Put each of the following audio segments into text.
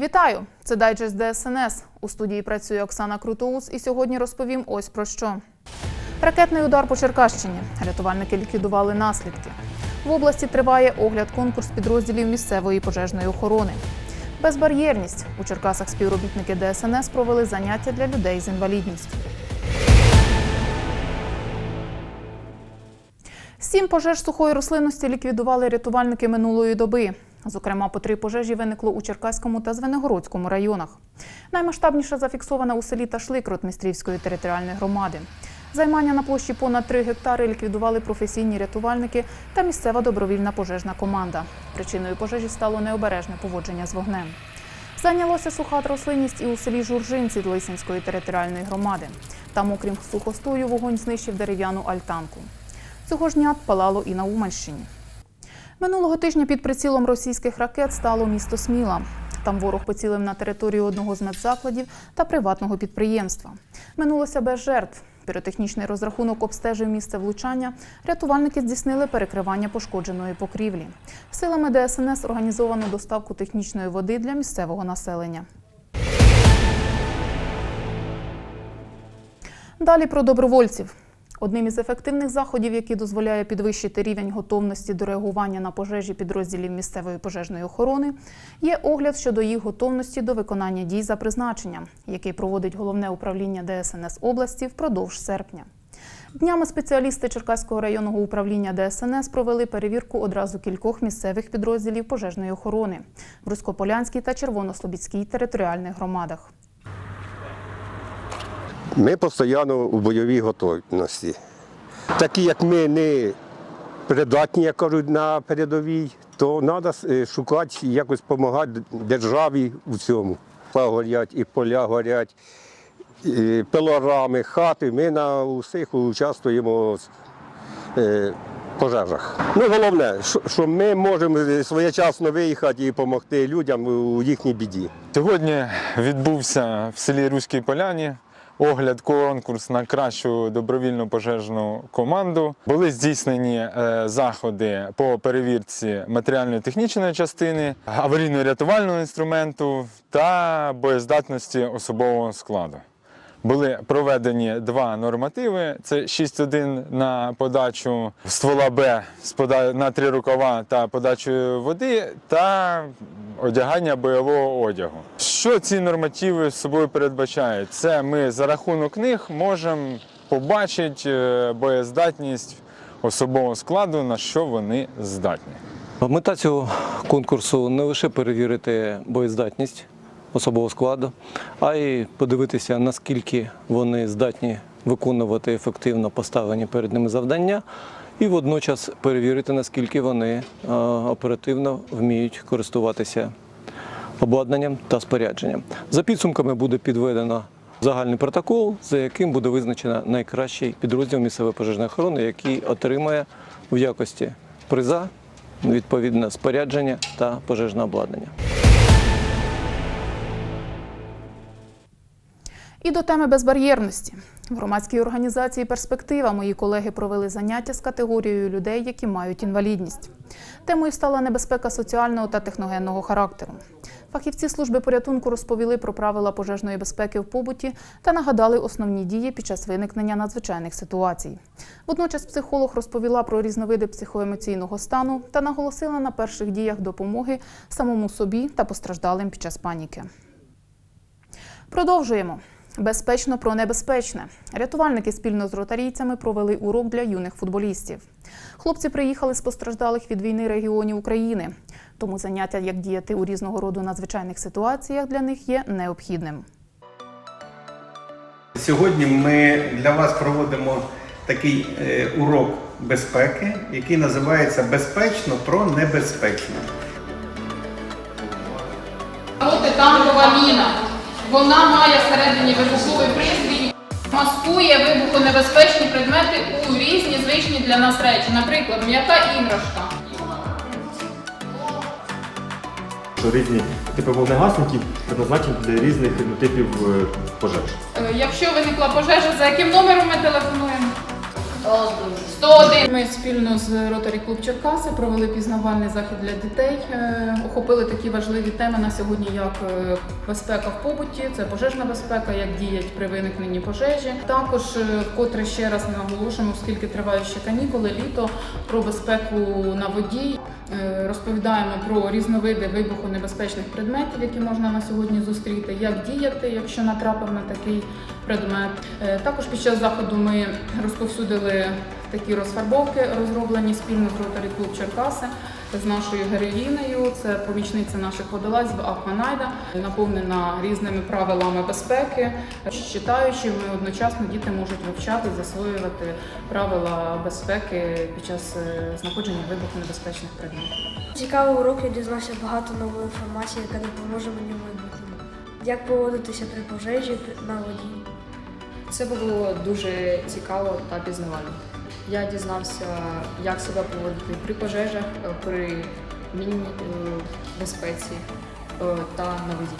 Вітаю! Це дайджест ДСНС. У студії працює Оксана Крутоус і сьогодні розповім ось про що. Ракетний удар по Черкащині. Рятувальники ліквідували наслідки. В області триває огляд конкурс підрозділів місцевої пожежної охорони. Безбар'єрність. У Черкасах співробітники ДСНС провели заняття для людей з інвалідністю. Сім пожеж сухої рослинності ліквідували рятувальники минулої доби. Зокрема, по три пожежі виникло у Черкаському та Звенигородському районах. Наймасштабніша зафіксована у селі Ташлик Ротмістрівської територіальної громади. Займання на площі понад 3 гектари ліквідували професійні рятувальники та місцева добровільна пожежна команда. Причиною пожежі стало необережне поводження з вогнем. Зайнялося суха рослинність і у селі Журжинці Лисинської територіальної громади. Там, окрім сухостою, вогонь знищив дерев'яну альтанку. Цього ж дня палало і на Уманщині. Минулого тижня під прицілом російських ракет стало місто Сміла. Там ворог поцілив на територію одного з медзакладів та приватного підприємства. Минулося без жертв. Піротехнічний розрахунок обстежив місце влучання. Рятувальники здійснили перекривання пошкодженої покрівлі. Силами ДСНС організовано доставку технічної води для місцевого населення. Далі про добровольців. Одним із ефективних заходів, який дозволяє підвищити рівень готовності до реагування на пожежі підрозділів місцевої пожежної охорони, є огляд щодо їх готовності до виконання дій за призначенням, який проводить головне управління ДСНС області впродовж серпня. Днями спеціалісти Черкаського районного управління ДСНС провели перевірку одразу кількох місцевих підрозділів пожежної охорони в Руськополянській та Червонослобідській територіальних громадах. Ми постійно у бойовій готовності. Такі, як ми не придатні, як кажуть, на передовій, то треба шукати якось допомагати державі у цьому. Горять, і поля горять, і пилорами, хати. Ми на усіх участвуємо в е, пожежах. Ну, головне, що ми можемо своєчасно виїхати і допомогти людям у їхній біді. Сьогодні відбувся в селі Руській Поляні огляд конкурс на кращу добровільну пожежну команду. Були здійснені е, заходи по перевірці матеріально-технічної частини, аварійно-рятувального інструменту та боєздатності особового складу. Були проведені два нормативи: це 6.1 на подачу ствола Б на три рукава та подачу води, та одягання бойового одягу. Що ці нормативи собою передбачають? Це ми за рахунок них можемо побачити е, боєздатність особового складу, на що вони здатні. Мета цього конкурсу не лише перевірити боєздатність особового складу, а й подивитися, наскільки вони здатні виконувати ефективно поставлені перед ними завдання, і водночас перевірити, наскільки вони е, оперативно вміють користуватися обладнанням та спорядженням. За підсумками буде підведено загальний протокол, за яким буде визначено найкращий підрозділ місцевої пожежної охорони, який отримає в якості приза відповідне спорядження та пожежне обладнання. І до теми безбар'єрності. В громадській організації Перспектива мої колеги провели заняття з категорією людей, які мають інвалідність. Темою стала небезпека соціального та техногенного характеру. Фахівці служби порятунку розповіли про правила пожежної безпеки в побуті та нагадали основні дії під час виникнення надзвичайних ситуацій. Водночас психолог розповіла про різновиди психоемоційного стану та наголосила на перших діях допомоги самому собі та постраждалим під час паніки. Продовжуємо. Безпечно про небезпечне. Рятувальники спільно з ротарійцями провели урок для юних футболістів. Хлопці приїхали з постраждалих від війни регіонів України. Тому заняття, як діяти у різного роду надзвичайних ситуаціях, для них є необхідним. Сьогодні ми для вас проводимо такий е, урок безпеки, який називається Безпечно про небезпечне. Вона має всередині вибуховий пристрій, маскує вибухонебезпечні предмети у різні звичні для нас речі, наприклад, м'ята іграшка. різні типи вогнегасників предназначені для різних типів е, пожеж. Е, Якщо виникла пожежа, за яким номером ми телефонуємо? 101. Ми спільно з Rotary Club Черкаси провели пізнавальний захід для дітей. Е, Охопили такі важливі теми на сьогодні, як е, безпека в побуті, це пожежна безпека, як діять при виникненні пожежі. Також е, вкотре ще раз наголошуємо, оскільки тривають ще канікули, літо про безпеку на воді. Розповідаємо про різновиди вибухонебезпечних предметів, які можна на сьогодні зустріти, як діяти, якщо натрапив на такий предмет. Е, Також під час заходу ми розповсюдили такі розфарбовки, розроблені спільно з Rotary Club Черкаси з нашою героїнею. Це помічниця наших водолазів Акванайда, наповнена різними правилами безпеки. Читаючи, ми одночасно діти можуть вивчати, засвоювати правила безпеки під час е, знаходження вибухонебезпечних предметів. Цікавий урок я дізнався багато нової інформації, яка допоможе мені в майбутньому. Як поводитися при пожежі на воді. Це було дуже цікаво та пізнавально. Я дізнався, як себе поводити при пожежах, е, при міні е, безпеці е, та на воді.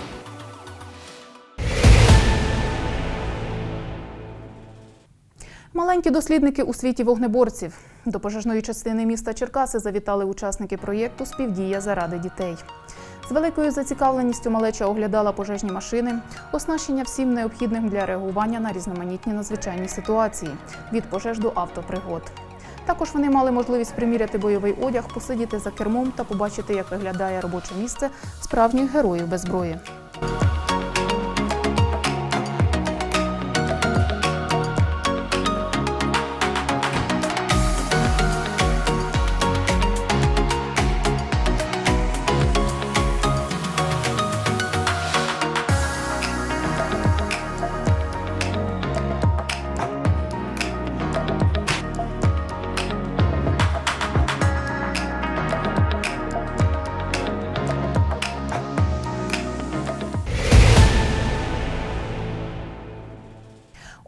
Маленькі дослідники у світі вогнеборців. До пожежної частини міста Черкаси завітали учасники проєкту Співдія заради дітей. Великою зацікавленістю малеча оглядала пожежні машини, оснащення всім необхідним для реагування на різноманітні надзвичайні ситуації від пожеж до автопригод. Також вони мали можливість приміряти бойовий одяг, посидіти за кермом та побачити, як виглядає робоче місце справжніх героїв без зброї.